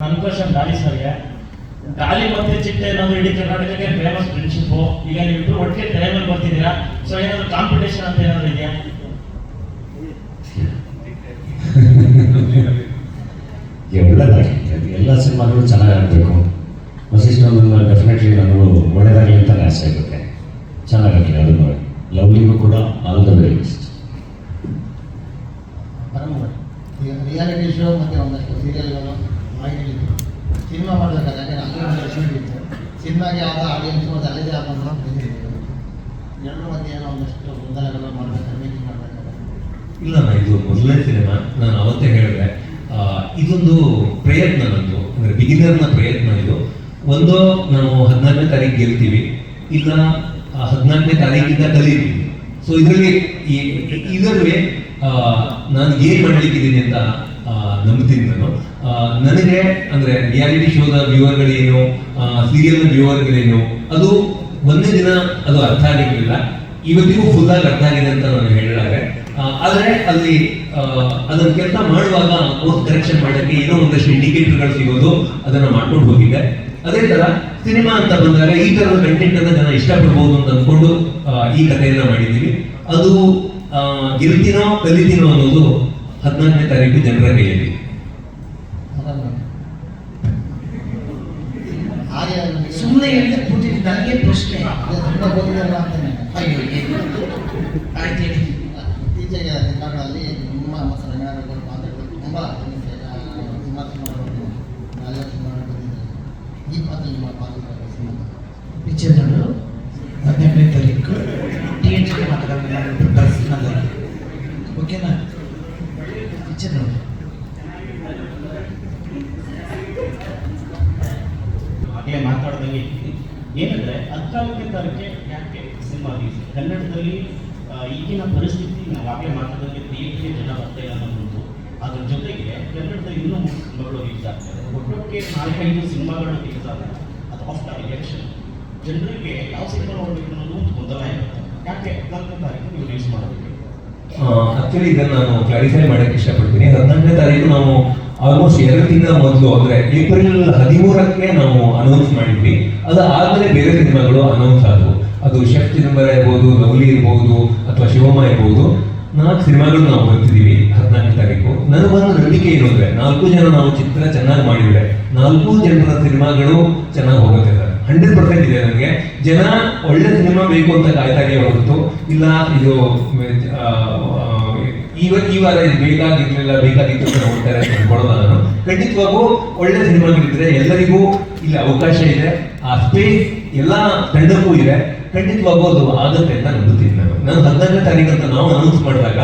ಸಂತೋಷ ಡಾಲಿ ಸರ್ಗೆ. ಡಾಲಿ ಮತ್ತೆ ಚಿಟ್ಟೆ ಅನ್ನೋದು ಇಡೀ ಕರ್ನಾಟಕಕ್ಕೆ ಫೇಮಸ್ ಫ್ರೆಂಡ್ಶಿಪ್ ಈಗ ನೀವಿಬ್ರು ಒಟ್ಟಿಗೆ ಟೈಮಲ್ಲಿ ಬರ್ತಿದ್ದೀರಾ? ಸೊ ಏನಾದ್ರು ಕಾಂಪಿಟೇಷನ್ ಅಂತ ಏನಾದ್ರು ಇದೆಯಾ? ಒಳ್ಳೆಯದಾಗಲಿ ಅದು ಎಲ್ಲ ಸಿನಿಮಾಗಳು ಚೆನ್ನಾಗಿ ಆಗಬೇಕು ವಸಿಷ್ಠ ಡೆಫಿನೆಟ್ಲಿ ನಾನು ಒಳ್ಳೆದಾಗಲಿ ಅಂತ ಆಸೆ ಆಗುತ್ತೆ ಚೆನ್ನಾಗಾಗಲಿ ಅದನ್ನು ಲವ್ಲಿಗೂ ಕೂಡ all the very best reality show ಮತ್ತೆ ಒಂದಷ್ಟು ಸೀರಿಯಲ್ಗಳು ಮಾಹಿತಿಗಳು ಸಿನಿಮಾ ಮಾಡಬೇಕಾದ್ರೆ ನನಗೆ ಶೂಟ್ ಇತ್ತು. ಸಿನಿಮಾಗೆ ಆದ ಆಡಿಯನ್ಸ್ ಮತ್ತು ಅಲ್ಲದೇ ಆದ ಎರಡರ ಮಧ್ಯೆ ಏನೋ ಒಂದಷ್ಟು ಇಲ್ಲ ಇದು ಮೊದಲನೇ ಸಿನಿಮಾ. ನಾನು ಅವತ್ತೇ ಹೇಳಿದೆ. ಇದೊಂದು ಪ್ರಯತ್ನ ನಂದು. ಅಂದ್ರೆ ಬಿಗಿನರ್ನ ಪ್ರಯತ್ನ ಇದು. ಒಂದು ನಾವು ಹದಿನಾಲ್ಕನೇ ತಾರೀಕು ಗೆಲ್ತೀವಿ, ಇಲ್ಲ ಹದಿನಾಲ್ಕನೇ ತಾರೀಕಿಂದ ಕಲೀತೀವಿ. ಸೊ ಇದರಲ್ಲಿ ಇದರಲ್ಲಿ ನಾನು ಏನ್ ಮಾಡ್ಲಿಕ್ಕಿದ್ದೀನಿ ಅಂತ ನಂಬ್ತೀನಿ ನಾನು. ನನಗೆ ಅಂದ್ರೆ ರಿಯಾಲಿಟಿ ಶೋದ ವ್ಯೂವರ್ಗಳೇನು ಸೀರಿಯಲ್ನ ವ್ಯೂವರ್ಗಳೇನು, ಅದು ಒಂದೇ ದಿನ ಅದು ಅರ್ಥ ಆಗಿರಲಿಲ್ಲ. ಇವತ್ತಿಗೂ ಫುಲ್ ಆಗಿ ಅರ್ಥ ಆಗಿದೆ ಅಂತ ನಾನು ಹೇಳಿದಾಗ ಆದರೆ ಅಲ್ಲಿ ಅದನ್ನ ಕೆಲಸ ಮಾಡುವಾಗ ಕೋರ್ಸ್ ಕರೆಕ್ಷನ್ ಮಾಡೋಕ್ಕೆ ಏನೋ ಒಂದಷ್ಟು ಇಂಡಿಕೇಟರ್ಗಳು ಸಿಗೋದು ಅದನ್ನ ಮಾಡ್ಕೊಂಡು ಹೋಗಿದೆ ಅದೇ ತರ ಸಿನಿಮಾ ಅಂತ ಬಂದಾಗ ಈ ತರದ ಕಂಟೆಂಟ್ ಅನ್ನ ಜನ ಇಷ್ಟಪಡ್ಬೋದು ಅಂತ ಅಂದ್ಕೊಂಡು ಈ ಕಥೆಯನ್ನ ಮಾಡಿದ್ದೀವಿ. ಅದು ಗೆಲ್ತೀನೋ ಕಲಿತೀನೋ ಅನ್ನೋದು ಹದಿನಾಲ್ಕನೇ ತಾರೀಕು ಜನರ ಕೈಯಲ್ಲಿ ಆರ್ಯ ಸುಮ್ಮನೆ ಹೇಳಿದ್ರೆ ಕೂತಿದ್ದು ನನಗೆ ಪ್ರಶ್ನೆ. ತುಂಬ ಓದಿದಲ್ಲ ಅಂತಾನೆ. ಅಯ್ಯೋ ಆಯ್ತು ಹೇಳಿ ಇತ್ತೀಚೆಗೆ ಸಿನಿಮಾಗಳಲ್ಲಿ ನಿಮ್ಮ ಮತ್ತು ರಂಗನಾಥ್ ಪಾತ್ರಗಳು ತುಂಬ ಮಾಡಬಹುದು ಈ ಪಾತ್ರ ನಿಮ್ಮ ಪಾತ್ರ ಹದಿನೆಂಟನೇ ತಾರೀಕು. ಥಿಯೇಟರ್ಗೆ ಮಾತಾಡೋದು ಹಾಗೆ ಮಾತಾಡ್ದಂಗೆ ಏನಂದ್ರೆ ಹದಿನಾಲ್ಕನೇ ತಾರೀಕೆ ಯಾಕೆ ಸಿನಿಮಾ ರಿಲೀಸ್ ಕನ್ನಡದಲ್ಲಿ ಈಗಿನ ಪರಿಸ್ಥಿತಿ ನಾವು ಆಗಲೇ ಮಾತಾಡೋದಕ್ಕೆ ಥಿಯೇಟರ್ಗೆ ಜನ ಬರ್ತಾ ಇಲ್ಲ ಅನ್ನೋದು. ಅದ್ರ ಜೊತೆಗೆ ಕನ್ನಡದಲ್ಲಿ ಇನ್ನೂ ಮೂರು ಸಿನಿಮಾಗಳು ರಿಲೀಸ್ ಆಗ್ತದೆ ಒಟ್ಟೊಟ್ಟಿಗೆ ನಾಲ್ಕೈದು ಸಿನಿಮಾಗಳು ರಿಲೀಸ್ ಆದಾಗ ಅದು ಆಫ್ಟರ್ ಎಲೆಕ್ಷನ್ ಜನರಿಗೆ ಯಾವ ಸಿನಿಮಾ ನೋಡಬೇಕು ಅನ್ನೋದು ಒಂದು ಗೊಂದಲ ಇರುತ್ತೆ. ಯಾಕೆ? ಹದಿನಾಲ್ಕನೇ ತಾರೀಕು ನೀವು ರಿಲೀಸ್ ಮಾಡಬೇಕು. ಆಕ್ಚುಲಿ ಇದನ್ನು ನಾನು ಕ್ಲಾರಿಫೈ ಮಾಡಕ್ಕೆ ಇಷ್ಟಪಡ್ತೀನಿ. ಹದಿನಾಲ್ಕನೇ ತಾರೀಕು ನಾವು ಆಲ್ಮೋಸ್ಟ್ ಎರಡು ತಿಂಗಳ ಮೊದಲು, ಅಂದ್ರೆ ಏಪ್ರಿಲ್ ಹದಿಮೂರಕ್ಕೆ ನಾವು ಅನೌನ್ಸ್ ಮಾಡಿದ್ವಿ. ಅದು ಆದ್ಮೇಲೆ ಬೇರೆ ಸಿನಿಮಾಗಳು ಅನೌನ್ಸ್ ಆದವು. ಅದು ಶೆಫ್ ಚಿದಂಬರ ಇರ್ಬೋದು, ಲವ್ಲಿ ಇರ್ಬೋದು, ಅಥವಾ ಶಿವಮ್ಮ ಇರ್ಬೋದು. ನಾಲ್ಕು ಸಿನಿಮಾಗಳು ನಾವು ಬರ್ತಿದ್ದೀವಿ ಹದಿನಾಲ್ಕು ತಾರೀಕು. ಒಂದು ನಂಬಿಕೆ ಏನು ಅಂದ್ರೆ, ನಾಲ್ಕು ಜನ ನಾವು ಚಿತ್ರ ಚೆನ್ನಾಗಿ ಮಾಡಿದ್ರೆ, ನಾಲ್ಕು ಜನರ ಸಿನಿಮಾಗಳು ಚೆನ್ನಾಗಿ ಹೋಗುತ್ತೆ ಸರ್. ಹಂಡ್ರೆಡ್ ಪರ್ಸೆಂಟ್ ಇದೆ ನನಗೆ. ಜನ ಒಳ್ಳೆ ಸಿನಿಮಾ ಬೇಕು ಅಂತ ಕಾಯ್ತಾಗೆ ಹೊರತು, ಇಲ್ಲ ಇದು ಆ, ಇವಾಗ ಇದು ಬೇಕಾಗಿರ್ಲಿಲ್ಲ ಬೇಕಾಗಿತ್ತು ಅಂತ ನೋಡ್ತಾರೆ ಅಂತ ಅನ್ಕೊಳ್ಳೋದು ನಾನು. ಖಂಡಿತವಾಗೂ ಒಳ್ಳೆ ಸಿನಿಮಾಗಳಿದ್ರೆ ಎಲ್ಲರಿಗೂ ಇಲ್ಲಿ ಅವಕಾಶ ಇದೆ. ಆ ಸ್ಪೇಸ್ ಎಲ್ಲ ತಂಡಕ್ಕೂ ಇದೆ. ಖಂಡಿತವಾಗೂ ಅದು ಆಗುತ್ತೆ ಅಂತ ನಂಬುತ್ತೀನಿ ನಾನು. ನಾನು ಹದಿನಾಲ್ಕನೇ ತಾರೀಕು ಅಂತ ನಾವು ಅನೌನ್ಸ್ ಮಾಡಿದಾಗ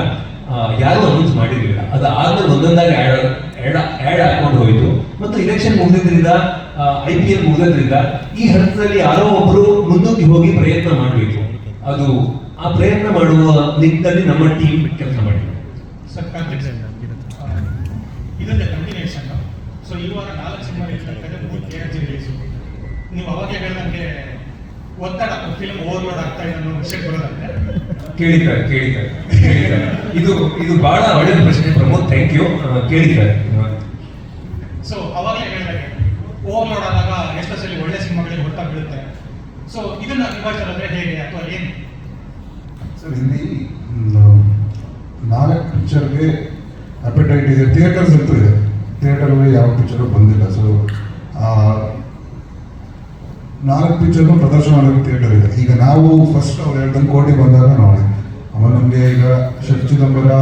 ಯಾರು ಅನೌನ್ಸ್ ಮಾಡಿರಲಿಲ್ಲ. ಅದು ಆದ್ಮೇಲೆ ಒಂದೊಂದಾಗಿ ಆ್ಯಡ್ ಆ್ಯಡ್ ಆ್ಯಡ್ ಹಾಕೊಂಡು ಹೋಯಿತು. ಮತ್ತು ಇಲೆಕ್ಷನ್ ಮುಗಿದ್ರಿಂದ ಐ ಪಿ ಎಲ್ ಮುಗಿದ್ರಿಂದ ಈ ಹಂತದಲ್ಲಿ ಯಾರೋ ಒಬ್ಬರು ಮುಂದಕ್ಕೆ ಹೋಗಿ ಪ್ರಯತ್ನ ಮಾಡಬೇಕು. ಅದು ಆ ಪ್ರಯತ್ನ ಮಾಡುವ ನಿಟ್ಟಿನಲ್ಲಿ ನಮ್ಮ ಟೀಮ್ ಕೆಲಸ ಸರ್ ಇದೊಂದೇ ಕಂಟಿನ್ಯೂಷನ್ ಸೊ ಈ ವಾರ ನಾಲ್ಕು ಸಿನಿಮಾ ಇರ್ತಕ್ಕಂಥ ಮೂರು ಕೆ ಜಿ ರಿಲೀಸು ನೀವು ಅವಾಗಲೇ ನನಗೆ ಒತ್ತಡ ಫಿಲ್ಮ್ ಓವರ್ಲೋಡ್ ಆಗ್ತಾ ಇದೆ ಅನ್ನೋ ವಿಷಯ ಬರೋದಂತೆ ಕೇಳಿದ್ದಾರೆ ಕೇಳಿದ್ದಾರೆ ಕೇಳಿದ್ದಾರೆ. ಇದು ಇದು ಬಹಳ ಒಳ್ಳೆಯ ಪ್ರಶ್ನೆ ಪ್ರಮೋದ್. ಥ್ಯಾಂಕ್ ಯು ಕೇಳಿದ್ದಾರೆ. ಸೊ ಅವಾಗಲೇ ಹೇಳಿದಾಗೆ ಓವರ್ಲೋಡ್ ಆದಾಗ ಎಷ್ಟೊಂದ್ಸಲಿ ಒಳ್ಳೆ ಸಿನಿಮಾಗಳಿಗೆ ಹೊರತಾ ಬೀಳುತ್ತೆ. ಸೊ ಇದನ್ನ ನಿಭಾಯಿಸೋದಂದ್ರೆ ಹೇಗೆ ಅಥವಾ ಏನು? ಸರ್ ಇಲ್ಲಿ ನಾಲ್ಕು ಪಿಕ್ಚರ್ಗೆ ಅಪೆಟೈಟ್ ಇದೆ ಥಿಯೇಟರ್ಸ್ ಅಂತೂ ಇದೆ. ಥಿಯೇಟರ್ಗೆ ಯಾವ ಪಿಕ್ಚರು ಬಂದಿಲ್ಲ. ಸೊ ನಾಲ್ಕು ಪಿಕ್ಚರ್ನು ಪ್ರದರ್ಶನ ಮಾಡೋಕೆ ಥಿಯೇಟರ್ ಇದೆ. ಈಗ ನಾವು ಫಸ್ಟ್ ಅವ್ರು ಹೇಳ್ದಂಗೆ ಕೋಟಿ ಬಂದಾಗ ನೋಡಿ. ಆಮೇಲೆ ನಮಗೆ ಈಗ ಶಕ್ ಚಿದಂಬರ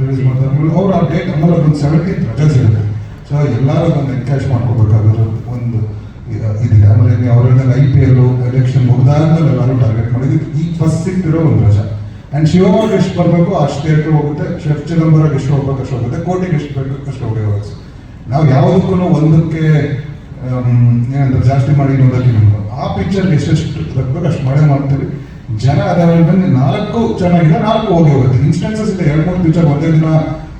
ರಿಲೀಸ್ ಮಾಡಿದಾಗ ಅವ್ರು ಆ ಡೇಟ್ ಆಮೇಲೆ ಒಂದು ಸೆವೆಂಟೀನ್ ರಜಾ ಸಿಗುತ್ತೆ ಸೊ ಎಲ್ಲರೂ ಒಂದು ಎನ್ಕ್ಯಾಶ್ ಮಾಡ್ಕೋಬೇಕಾಗಿರೋ ಒಂದು ಇದ- ಇದಿದೆ. ಆಮೇಲೆ ಅವ್ರ ಐ ಪಿ ಎಲ್ ಎಲೆಕ್ಷನ್ ಮುಗ್ದಾದ್ಮೇಲೆ ಎಲ್ಲರೂ ಟಾರ್ಗೆಟ್ ಮಾಡಿದ್ದು ಈಗ ಫಸ್ಟ್ ಸಿಕ್ತಿರೋ ಒಂದು ರಜೆ. ಆ್ಯಂಡ್ ಶಿವಮೊಗ್ಗ ಎಷ್ಟು ಬರಬೇಕು ಅಷ್ಟು ಥಿಯೇಟ್ರ್ ಹೋಗುತ್ತೆ ಶೆಫ್ ಚಿದಂಬರ ಎಷ್ಟು ಹೋಗ್ಬೇಕು ಅಷ್ಟು ಹೋಗುತ್ತೆ ಕೋಟಿಗೆ ಎಷ್ಟು ಬೇಕು ಅಷ್ಟು ಹೋಗಿ ಹೋಗುತ್ತೆ ನಾವು ಯಾವುದಕ್ಕೂ ಒಂದಕ್ಕೆ ಏನಂದ್ರೆ ಜಾಸ್ತಿ ಮಾಡಿ ನೋಡೋಕೆ ನಮ್ಗೆ ಆ ಪಿಕ್ಚರ್ಗೆ ಎಷ್ಟೆಷ್ಟು ಬರ್ಬೇಕು ಅಷ್ಟು ಮಾಡೇ ಮಾಡ್ತೀವಿ. ಜನ ಅದಾದ್ಮೇಲೆ ನಾಲ್ಕು ಚೆನ್ನಾಗಿದೆ, ನಾಲ್ಕು ಹೋಗಿ ಹೋಗುತ್ತೆ. ಇನ್ಸ್ಟೆನ್ಸಸ್ ಇದೆ, ಎರಡು, ಮೂರು ಪಿಕ್ಚರ್ ಒಂದೇ ದಿನ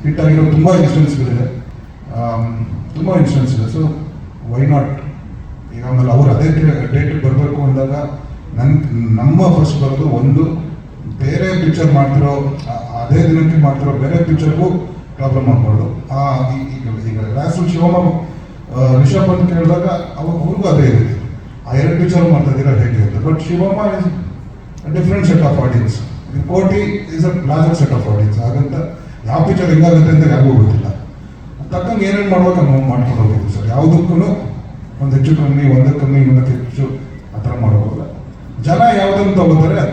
ಹಿಟ್ ಆಗಿರೋ ತುಂಬ ಇನ್ಸ್ಟೆನ್ಸ್ಗಳಿದೆ ತುಂಬ ಇನ್ಸ್ಟೆನ್ಸ್ ಇದೆ. ಸೊ ವೈ ನಾಟ್ ಈಗ ಆಮೇಲೆ ಅವ್ರು ಅದೇ ಡೇಟಿಗೆ ಬರಬೇಕು ಅಂದಾಗ ನನ್, ನಮ್ಮ ಫಸ್ಟ್ ಬರೋದು ಒಂದು ಬೇರೆ ಪಿಕ್ಚರ್ ಮಾಡ್ತಿರೋ ಅದೇ ದಿನಕ್ಕೆ ಮಾಡ್ತಿರೋ ಬೇರೆ ಪಿಕ್ಚರ್ಗೂ ಪ್ರಾಬ್ಲಮ್ ಆಗ್ಬಾರ್ದು. ಆ ಈಗ ಈಗ ಲಾಸ್ಟ್ ಶಿವಮೊಗ್ಗ ರಿಷಬ್ ಅಂತ ಕೇಳಿದಾಗ ಅವಾಗ ಅವ್ರಿಗೂ ಅದೇ ಇದೆ. ಆ ಎರಡು ಪಿಕ್ಚರ್ ಮಾಡ್ತಾ ಇದ್ದೀರಾ ಹೇಗೆ ಅಂತ. But Shivamma is different set of audience Kotee is a larger set of audience ಹಾಗಂತ ಯಾವ ಪಿಕ್ಚರ್ ಹೆಂಗಾಗುತ್ತೆ ಅಂತ ಯಾರಿಗೂ ಗೊತ್ತಿಲ್ಲ. ತಕ್ಕಂಗೆ ಏನೇನು ಮಾಡ್ಬೇಕು ನಾವು ಮಾಡ್ಕೊಂಡು ಹೋಗ್ಬೋದು ಸರ್. ಯಾವುದಕ್ಕೂ ಒಂದು ಹೆಚ್ಚು ಕಮ್ಮಿ ಒಂದಕ್ಕೆ ಕಮ್ಮಿ ಇನ್ನೊಂದಕ್ಕೆ ಹೆಚ್ಚು ಆ ಥರ ಮಾಡೋದಿಲ್ಲ ಜನ ಯಾವುದನ್ನು ತಗೋತಾರೆ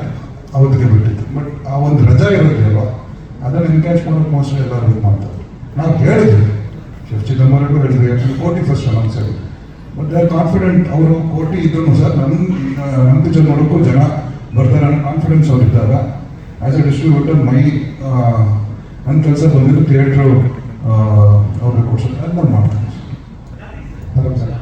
ಅವತ್ತಿಗೆ ಬಿಟ್ಟಿತ್ತು. ಬಟ್ ಆ ಒಂದು ರಜಾ ಅಲ್ವಾ ಅದನ್ನು ಇನ್ಕ್ಯಾಶ್ ಮಾಡೋಕೆ ಮೋಸ್ಟ್ಲಿ ಎಲ್ಲರೂ ಇದು ಮಾಡ್ತಾರೆ. ನಾವು ಹೇಳಿದ್ವಿ ಶಿವ ಚಿದಂಬರಗೂ ಹೇಳಿದ್ವಿ ಯಾಕಂದ್ರೆ ಕೋಟಿ ಫಸ್ಟ್ ಅನೌನ್ಸ್ ಆಗಿದೆ. ಬಟ್ ದೇ ಆರ್ ಕಾನ್ಫಿಡೆಂಟ್ ಅವರು ಕೋಟಿ ಇದ್ರೂ ಸರ್ ನನ್ನ ನನ್ನ ಜನ ನೋಡೋಕ್ಕೂ ಜನ ಬರ್ತಾರೆ. ಅನ್ನೋ ಕಾನ್ಫಿಡೆನ್ಸ್ ಅವರಿದ್ದಾಗ ಆ್ಯಸ್ ಎ ಡಿಸ್ಟ್ರಿಬ್ಯೂಟರ್ ಮೈ ನನ್ನ ಕೆಲಸ ಬಂದಿದ್ದು ಥಿಯೇಟ್ರು ಅವ್ರಿಗೆ ಕೊಡ್ಸೋದು ಅದನ್ನ ನಾನು ಮಾಡ್ತೀನಿ ಬರೋದು ಸರ್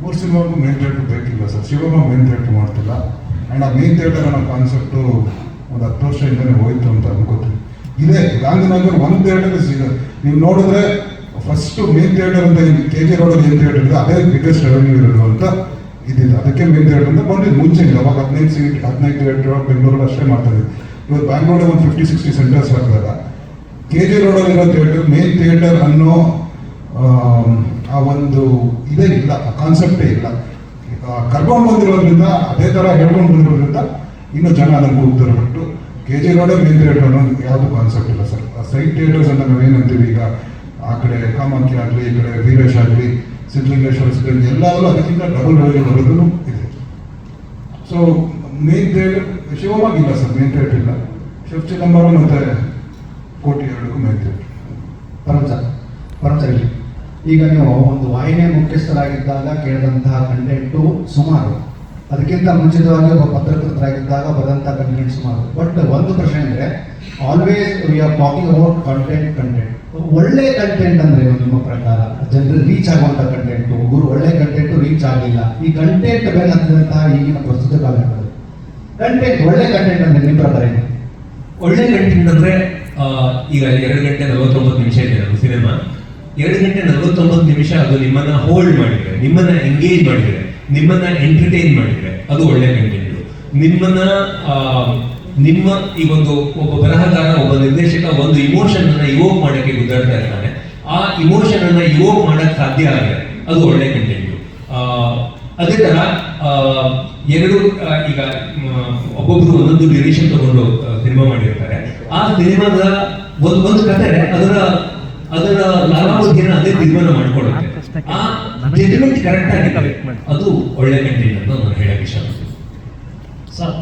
ಮೂರು ಸಿನಿಮಾಗೂ ಮೇನ್ ಥಿಯೇಟ್ರ್ ಬೇಕಿಲ್ಲ ಸರ್? ಶಿವಮೊಗ್ಗ ಮೇನ್ ಥಿಯೇಟ್ರ್ ಮಾಡ್ತಿಲ್ಲ. ಆ್ಯಂಡ್ ಆ ಮೇನ್ ಥಿಯೇಟರ್ ಅನ್ನೋ ಕಾನ್ಸೆಪ್ಟು ಒಂದು ಹತ್ತು ವರ್ಷದಿಂದಲೇ ಹೋಯ್ತು ಅಂತ ಅನ್ಕೋತೀನಿ ಇದೇ ಗಾಂಧಿನಗರ್ ಒಂದು ಥಿಯೇಟರ್ ನೀವು ನೋಡಿದ್ರೆ ಫಸ್ಟ್ ಮೇನ್ ಥಿಯೇಟರ್ ಅಂತ ಕೆ ಜಿ ರೋಡಲ್ಲಿ ಏನು ಥಿಯೇಟರ್ ಇದೆ ಅದೇ ಬಿಗ್ಗೆಸ್ಟ್ ರೆವೆನ್ಯೂ ಇರೋದು ಅಂತ ಇದಿದೆ ಅದಕ್ಕೆ ಮೇನ್ ಥಿಯೇಟರ್ ಅಂತ ಬಂದಿದ್ದು ಮುಂಚೆ ಇಲ್ಲ ಅವಾಗ ಹದಿನೈದು ಸೀಟ್ ಹದಿನೈದು ಥಿಯೇಟರ್ ಬೆಂಗಳೂರಲ್ಲಿ ಅಷ್ಟೇ ಮಾಡ್ತಾ ಇದ್ವಿ. ಇವತ್ತು ಬ್ಯಾಂಗ್ಳೂರಲ್ಲಿ ಒಂದು ಫಿಫ್ಟಿ ಸಿಕ್ಸ್ಟಿ ಸೆಂಟರ್ಸ್ ಹಾಕಿದಾಗ ಕೆ ಜಿ ರೋಡಲ್ಲಿರೋ ಥಿಯೇಟರ್ ಮೇನ್ ಥಿಯೇಟರ್ ಅನ್ನೋ ಆ ಒಂದು ಇದೇ ಇಲ್ಲ, ಆ ಕಾನ್ಸೆಪ್ಟೇ ಇಲ್ಲ. ಕರ್ಕೊಂಡು ಬಂದಿರೋದ್ರಿಂದ, ಅದೇ ಥರ ಹೇಳ್ಕೊಂಡು ಬಂದಿರೋದ್ರಿಂದ ಇನ್ನೂ ಜನ ಅದನ್ನು ಹೋಗ್ತಾರೆ ಬಿಟ್ಟು ಕೆ ಜಿ ರೋಡೇ ಮೇನ್ ಥಿಯೇಟರ್ ಅನ್ನೋದು ಯಾವುದು ಕಾನ್ಸೆಪ್ಟ್ ಇಲ್ಲ ಸರ್. ಸೈಡ್ ಥಿಯೇಟರ್ಸ್ ಅಂತ ನಾವೇನಂತೀವಿ ಈಗ, ಆ ಕಡೆ ಕಾಮಾಖ್ಯ ಆಗಲಿ, ಈ ಕಡೆ ವೀರೇಶ್ ಆಗಲಿ, ಸಿದ್ಧಲಿಂಗೇಶ್ವರ ಸಿದ್ಧ ಎಲ್ಲರೂ ಅದಕ್ಕಿಂತ ಡಬಲ್ ರೆವೆನ್ಯೂ ಬರೋದನ್ನು ಇದೆ. ಸೊ ಮೇನ್ ಥಿಯೇಟರ್ ಶಿವವಾಗಿಲ್ಲ ಸರ್ ಮೇನ್ ಥಿಯೇಟರ್ ಇಲ್ಲ. ಶಿವ ಚಿದಂಬರಂ ಮತ್ತು ಕೋಟಿ ಎರಡಕ್ಕೂ ಮೇನ್ ಥಿಯೇಟರ್ ಪರಂಚ ಪರಂಚ ಇರಲಿ. ಈಗ ನೀವು ಒಂದು ವಾಹಿನಿಯ ಮುಖ್ಯಸ್ಥರಾಗಿದ್ದಾಗ ಕೇಳಿದಂತಹ ಕಂಟೆಂಟು ಸುಮಾರು. ಅದಕ್ಕಿಂತ ಮುಂಚಿತವಾಗಿ ಒಬ್ಬ ಪತ್ರಕರ್ತರಾಗಿದ್ದಾಗ ಬರೆದಂತಹ ಕಂಟೆಂಟ್ ಸುಮಾರು. ಬಟ್ ಒಂದು ಪ್ರಶ್ನೆ ಅಂದರೆ always we are talking about content content ಒಳ್ಳೆ ಕಂಟೆಂಟ್ ಅಂದ್ರೆ ನಿಮ್ಮ ಪ್ರಕಾರ? ಜನರು ರೀಚ್ ಆಗುವಂಥ ಕಂಟೆಂಟು ಗುರು, ಒಳ್ಳೆ ಕಂಟೆಂಟು ರೀಚ್ ಆಗಲಿಲ್ಲ. ಈ ಕಂಟೆಂಟ್ ಮೇಲೆ ಹತ್ತಿದಂತಹ ಈಗಿನ ಪ್ರಸ್ತುತ ಕಾಲಗಳು ಕಂಟೆಂಟ್ ಒಳ್ಳೆ ಕಂಟೆಂಟ್ ಅಂದ್ರೆ ನಿಮ್ಮ ಪ್ರಕಾರ ಏನು? ಒಳ್ಳೆ ಕಂಟೆಂಟ್ ಅಂದ್ರೆ ಈಗ ಎರಡು ಗಂಟೆ ನಲವತ್ತೊಂಬತ್ತು ನಿಮಿಷ ಇದೆ ಸಿನಿಮಾ. ಎರಡು ಗಂಟೆ ನಲವತ್ತೊಂಬತ್ತು ನಿಮಿಷ ಅದು ನಿಮ್ಮನ್ನ ಹೋಲ್ಡ್ ಮಾಡಿದ್ರೆ, ನಿಮ್ಮನ್ನ ಎಂಗೇಜ್ ಮಾಡಿದ್ರೆ, ನಿಮ್ಮನ್ನ ಎಂಟರ್ಟೈನ್ ಮಾಡಿದ್ರೆ ಅದು ಒಳ್ಳೆ ಕಂಟೆಂಟ್ ನಿಮ್ಮನ್ನ ನಿಮ್ಮ ಈ ಒಂದು ಒಬ್ಬ ಬರಹಗಾರ, ಒಬ್ಬ ನಿರ್ದೇಶಕ ಒಂದು ಇಮೋಷನ್ ಅನ್ನ ಇವೋಕ್ ಮಾಡಕ್ಕೆ ಗುದ್ದಾಡ್ತಾ ಇರ್ತಾನೆ ಆ ಇಮೋಷನ್ ಅನ್ನ ಇವೋಕ್ ಮಾಡಕ್ ಸಾಧ್ಯ ಆಗಿದೆ ಅದು ಒಳ್ಳೆ ಕಂಟೆಂಟ್ ಅದೇ ತರ ಎರಡು ಈಗ ಒಬ್ಬೊಬ್ರು ಒಂದೊಂದು ಡಿವಿಷನ್ ತಗೊಂಡು ಸಿನಿಮಾ ಮಾಡಿರ್ತಾರೆ. ಆ ಸಿನಿಮಾದ ಒಂದು ಒಂದು ಕತೆ ಅದರ ಅದರ ಲಾಭಾವಧಿಯನ್ನು ಅದೇ ತೀರ್ಮಾನ ಮಾಡ್ಕೊಳ್ಳುತ್ತೆ ಆ ಅದು ಒಳ್ಳೆ ಕಂಟೆಂಟ್ ಅಂತ ನಾನು ಹೇಳಕ್ಕೆ ಇಷ್ಟಪಡ್ತೀನಿ. ಸರ್